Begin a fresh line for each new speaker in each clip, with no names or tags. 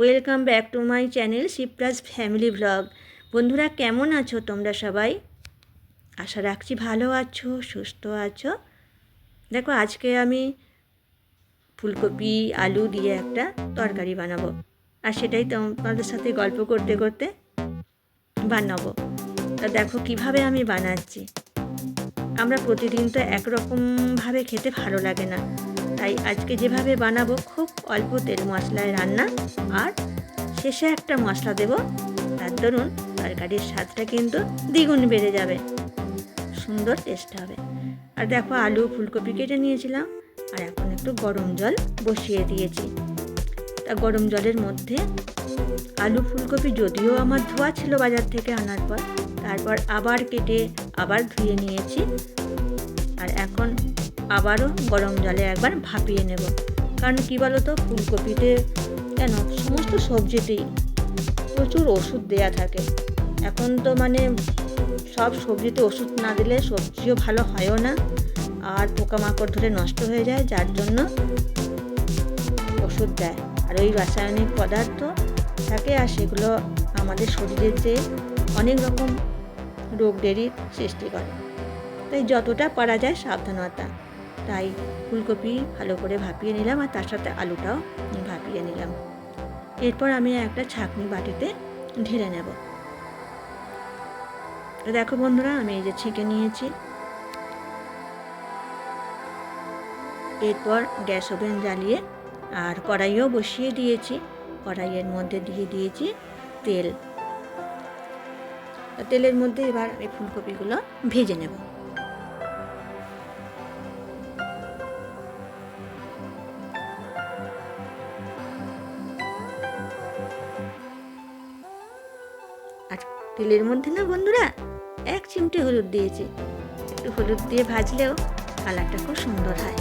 Welcome back to my channel Shivraj family blog বন্ধুরা, কেমন আছো তোমরা সবাই? আশা রাখছি ভালো আছো, সুস্থ আছো। দেখো, আজকে আমি ফুলকপি, আলু দিয়ে একটা তরকারি বানাবো। আর সেটাই তোমাদের সাথে গল্প করতে করতে বানাবো। তা দেখো, কীভাবে আমি বানাচ্ছি। আমরা প্রতিদিন তো একরকমভাবে খেতে ভালো লাগে না। তাই আজকে যেভাবে বানাবো, খুব অল্প তেল মশলায় রান্না। আর শেষে একটা মশলা দেব। তার দরুন তরকারির স্বাদটা কিন্তু দ্বিগুণ বেড়ে যাবে। সুন্দর টেস্ট হবে। আর দেখো, আলু ফুলকপি কেটে নিয়েছিলাম। আর এখন একটু গরম জল বসিয়ে দিয়েছি। তা গরম জলের মধ্যে আলু ফুলকপি যদিও আমার ধোয়া ছিল বাজার থেকে আনার পর, তারপর আবার কেটে আবার ধুয়ে নিয়েছি। আবারও গরম জলে একবার ভাপিয়ে নেব। কারণ কী বলো তো ফুলকপিতে কেন, সমস্ত সবজিতেই প্রচুর ওষুধ দেয়া থাকে। এখন তো মানে সব সবজিতে ওষুধ না দিলে সবজিও ভালো হয়ও না, আর পোকামাকড় ধরে নষ্ট হয়ে যায়, যার জন্য ওষুধ দেয়। আর ওই রাসায়নিক পদার্থ থাকে, আর সেগুলো আমাদের শরীরের যে অনেক রকম রোগদেরই সৃষ্টি করে। তাই যতটা পারা যায় সাবধানতা। তাই ফুলকপি ভালো করে ভাপিয়ে নিলাম আর তার সাথে আলুটাও ভাপিয়ে নিলাম। এরপর আমি একটা ছাঁকনি বাটিতে ঢেলে নেব। দেখো বন্ধুরা, আমি এই যে ছেঁকে নিয়েছি। এরপর গ্যাস ওভেন জ্বালিয়ে আর কড়াইও বসিয়ে দিয়েছি। কড়াইয়ের মধ্যে দিয়ে দিয়েছি তেল। তেলের মধ্যে এবার আমি ফুলকপিগুলো ভেজে নেব। তেলের মধ্যে না বন্ধুরা, এক চিমটে হলুদ দিয়েছি। একটু হলুদ দিয়ে ভাজলেও কালারটা খুব সুন্দর হয়।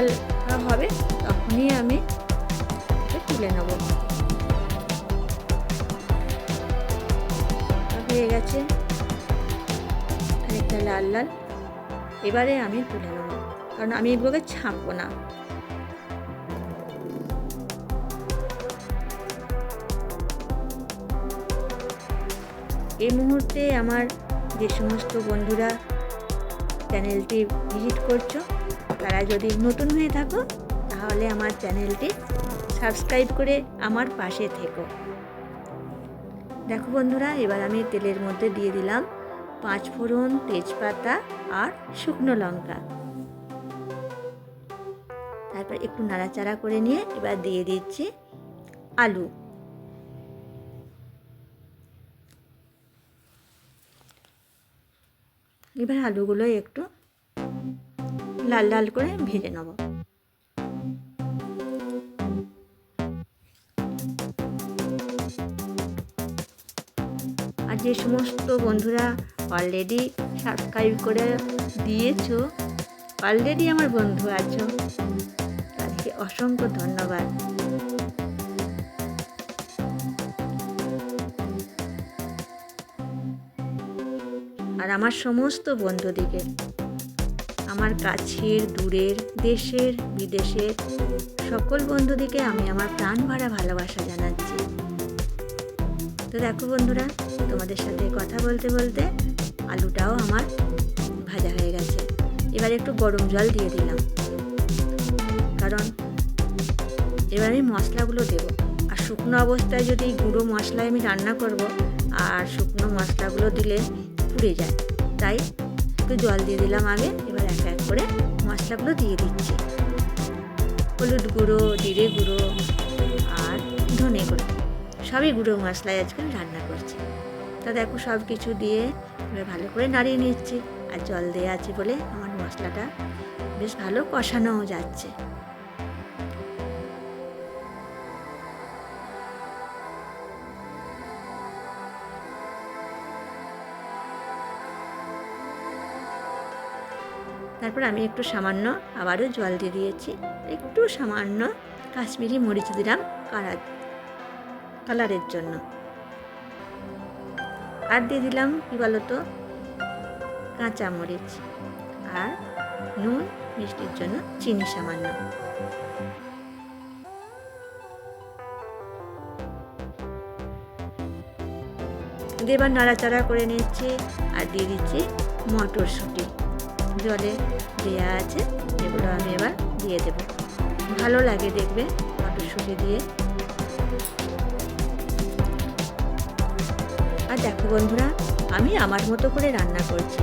লাল হবে, তখনই আমি তুলে নেব। হয়ে গেছে খানিকটা লাল লাল। এবারে আমি তুলে নেব, কারণ আমি এগুলোকে ছাঁকবো না। এই মুহূর্তে আমার যে সমস্ত বন্ধুরা চ্যানেলটি ভিজিট করছ তারা যদি নতুন হয়ে থাকো, তাহলে আমার চ্যানেলটি সাবস্ক্রাইব করে আমার পাশে থেকো। দেখো বন্ধুরা, এবার আমি তেলের মধ্যে দিয়ে দিলাম পাঁচ ফোড়ন তেজপাতা আর শুকনো লঙ্কা। তারপর একটু নাড়াচাড়া করে নিয়ে এবার দিয়ে দিচ্ছি আলু। এবার আলুগুলো একটু লাল লাল করে ভেজে নেব। আর যে সমস্ত বন্ধুরা অলরেডি সাবস্ক্রাইব করে দিয়েছ অলরেডি আমার বন্ধু আছো, তাদেরকে অসংখ্য ধন্যবাদ। আর আমার সমস্ত বন্ধুদিকে আমার কাছের, দূরের, দেশের, বিদেশের সকল বন্ধুদিকে আমি আমার প্রাণ ভরা ভালোবাসা জানাচ্ছি। তো দেখো বন্ধুরা, তোমাদের সাথে কথা বলতে বলতে আলুটাও আমার ভাজা হয়ে গেছে। এবার একটু গরম জল দিয়ে দিলাম। কারণ এবার আমি মশলাগুলো দেব। আর শুকনো অবস্থায় যদি গুঁড়ো মশলায় আমি রান্না করব, আর শুকনো মশলাগুলো দিলে পুড়ে যায়। তাই একটু জল দিয়ে দিলাম আগে করে মশলাগুলো দিয়ে দিচ্ছি। হলুদ গুঁড়ো, জিরে গুঁড়ো আর ধনে গুঁড়ো। সবই গুঁড়ো মশলায় আজকে রান্না করছি। তা দেখো সব কিছু দিয়ে এবার ভালো করে নাড়িয়ে নিচ্ছি। আর জল দেওয়া আছে বলে আমার মশলাটা বেশ ভালো কষানোও যাচ্ছে। তারপর আমি একটু সামান্য আবারও জল দিয়ে দিয়েছি। একটু সামান্য কাশ্মীরি মরিচ দিলাম কালার, কালারের জন্য। আর দিয়ে দিলাম কী বলতো? কাঁচা মরিচ আর নুন, মিষ্টির জন্য চিনি সামান্য। দিয়ে এবার নাড়াচাড়া করে নিচ্ছি আর দিয়ে দিচ্ছি মটরশুঁটি। জলে দেওয়া আছে, এগুলো আমি এবার দিয়ে দেব। ভালো লাগে দেখবে মটরশুঁটি দিয়ে। আর দেখো বন্ধুরা, আমি আমার মতো করে রান্না করছি।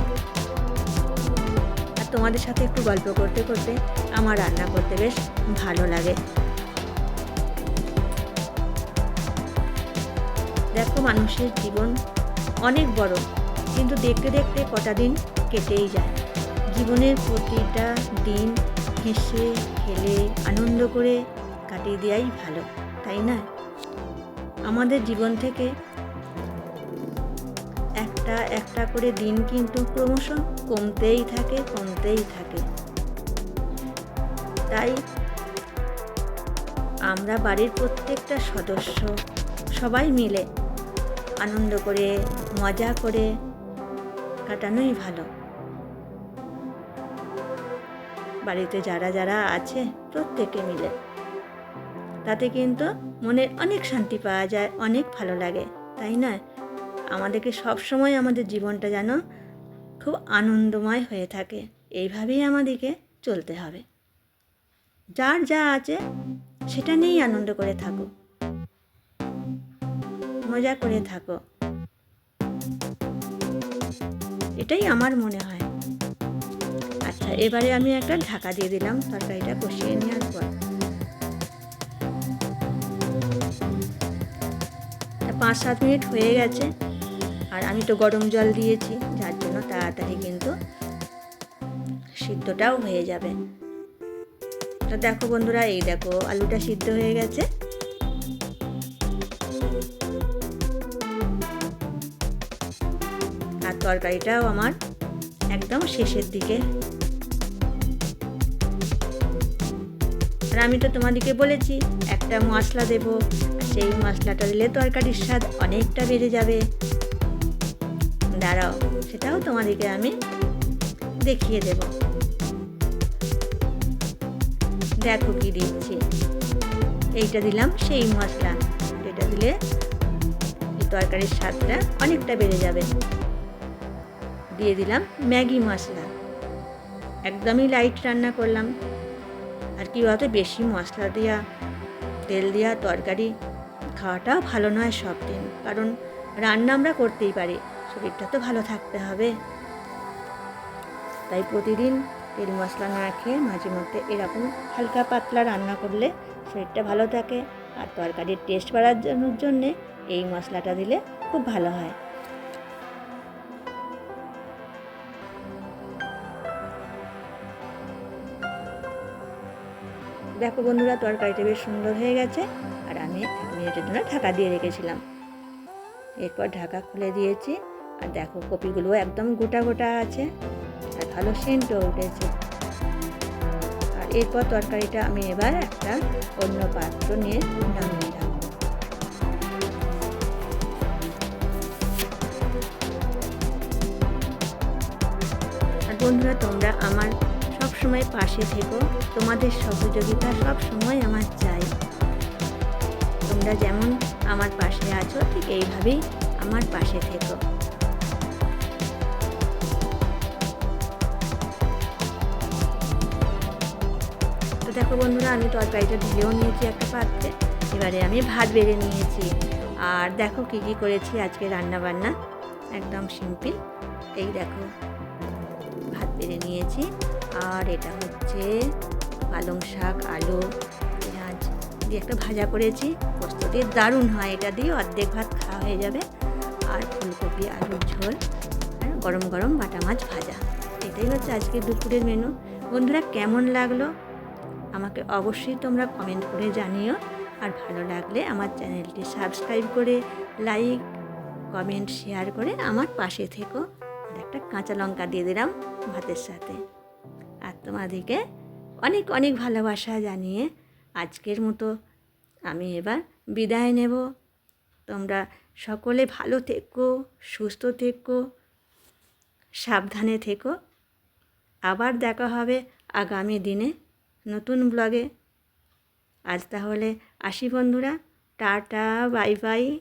আর তোমাদের সাথে একটু গল্প করতে করতে আমার রান্না করতে বেশ ভালো লাগে। দেখো মানুষের জীবন অনেক বড়, কিন্তু দেখতে দেখতে কটা দিন কেটেই যায়। জীবনের প্রতিটা দিন হেসে, খেলে, আনন্দ করে কাটিয়ে দেওয়াই ভালো, তাই না? আমাদের জীবন থেকে একটা একটা করে দিন কিন্তু ক্রমশ কমতেই থাকে কমতেই থাকে। তাই আমরা বাড়ির প্রত্যেকটা সদস্য সবাই মিলে আনন্দ করে, মজা করে কাটানোই ভালো। বাড়িতে যারা যারা আছে প্রত্যেকে মিলে। তাতে কিন্তু মনে অনেক শান্তি পাওয়া যায়, অনেক ভালো লাগে, তাই না? আমাদেরকে সবসময় আমাদের জীবনটা যেন খুব আনন্দময় হয়ে থাকে, এইভাবেই আমাদেরকে চলতে হবে। যার যা আছে সেটা নিয়েই আনন্দ করে থাকো। মজা করে থাকো। এটাই আমার মনে হয়। এবারে আমি একটা ঢাকা দিয়ে দিলাম, তরকারিটা কষিয়ে নেওয়ার পর পাঁচ সাত মিনিট হয়ে গেছে, আর আমি তো গরম জল দিয়েছি, যার জন্য তাড়াতাড়ি কিন্তু সিদ্ধটাও হয়ে যাবে। তো দেখো বন্ধুরা, এই দেখো, আলুটা সিদ্ধ হয়ে গেছে। আর তরকারিটাও আমার একদম শেষের দিকে। আর আমি তো তোমাদেরকে বলেছি, একটা মশলা দেব সেই মশলাটা দিলে তরকারির স্বাদ অনেকটা বেড়ে যাবে। দাঁড়াও, সেটাও তোমাদেরকে আমি দেখিয়ে দেব। দেখো কি দিচ্ছি। এইটা দিলাম সেই মশলা। এটা দিলে তরকারির স্বাদটা অনেকটা বেড়ে যাবে। দিয়ে দিলাম ম্যাগি মশলা। একদমই লাইট রান্না করলাম। আর কি বলতো, বেশি মশলা দেওয়া তেল দেওয়া তরকারি খাওয়াটাও ভালো নয় সব দিন কারণ রান্না আমরা করতেই পারি, শরীরটা তো ভালো থাকতে হবে। তাই প্রতিদিন তেল মশলা না খেয়ে মাঝে মধ্যে এরকম হালকা পাতলা রান্না করলে শরীরটা ভালো থাকে। আর তরকারির টেস্ট বাড়ানোর জন্যে এই মশলাটা দিলে খুব ভালো হয়। দেখো বন্ধুরা, তরকারিটা বেশ সুন্দর হয়ে গেছে। আর আমি এক মিনিটের জন্য ঢাকা দিয়ে রেখেছিলাম। এরপর ঢাকা খুলে দিয়েছি। আর দেখো, কপিগুলো একদম গোটা গোটা আছে। আর ভালো সেন্টও উঠেছে। আর এরপর তরকারিটা আমি এবার একটা অন্য পাত্র নিয়ে নামিয়ে রাখব বন্ধুরা, তোমরা আমার সব সময় পাশে থেকো। তোমাদের সহযোগিতা সব সময় আমার চাই। তোমরা যেমন আমার পাশে আছো, ঠিক এইভাবেই আমার পাশে থেকো। তো দেখো বন্ধুরা, আমি তরকারিটা ঢেলেও নিয়েছি একটা পাত্রে। এবারে আমি ভাত বেড়ে নিয়েছি। আর দেখো কী কী করেছি আজকে রান্না বান্না একদম সিম্পল। এই দেখো, ভাত বেড়ে নিয়েছি। আর এটা হচ্ছে পালং শাক, আলু, পেঁয়াজ দিয়ে একটা ভাজা করেছি। পোস্ত দিয়ে দারুণ হয় এটা দিয়ে, অর্ধেক ভাত খাওয়া হয়ে যাবে। আর ফুলকপি, আলুর ঝোল, আর গরম গরম বাটা মাছ ভাজা। এটাই হচ্ছে আজকে দুপুরের মেনু বন্ধুরা, কেমন লাগল? আমাকে অবশ্যই তোমরা কমেন্ট করে জানিও। আর ভালো লাগলে আমার চ্যানেলটি সাবস্ক্রাইব করে লাইক কমেন্ট শেয়ার করে আমার পাশে থেকো। একটা কাঁচা লঙ্কা দিয়ে দিলাম ভাতের সাথে। তোমাদেরকে অনেক অনেক ভালোবাসা জানিয়ে আজকের মতো আমি এবার বিদায় নেব। তোমরা সকলে ভালো থেকো, সুস্থ থেকো, সাবধানে থেকো। আবার দেখা হবে আগামী দিনে নতুন ব্লগে। আজ তাহলে আসি বন্ধুরা, টাটা, বাই বাই।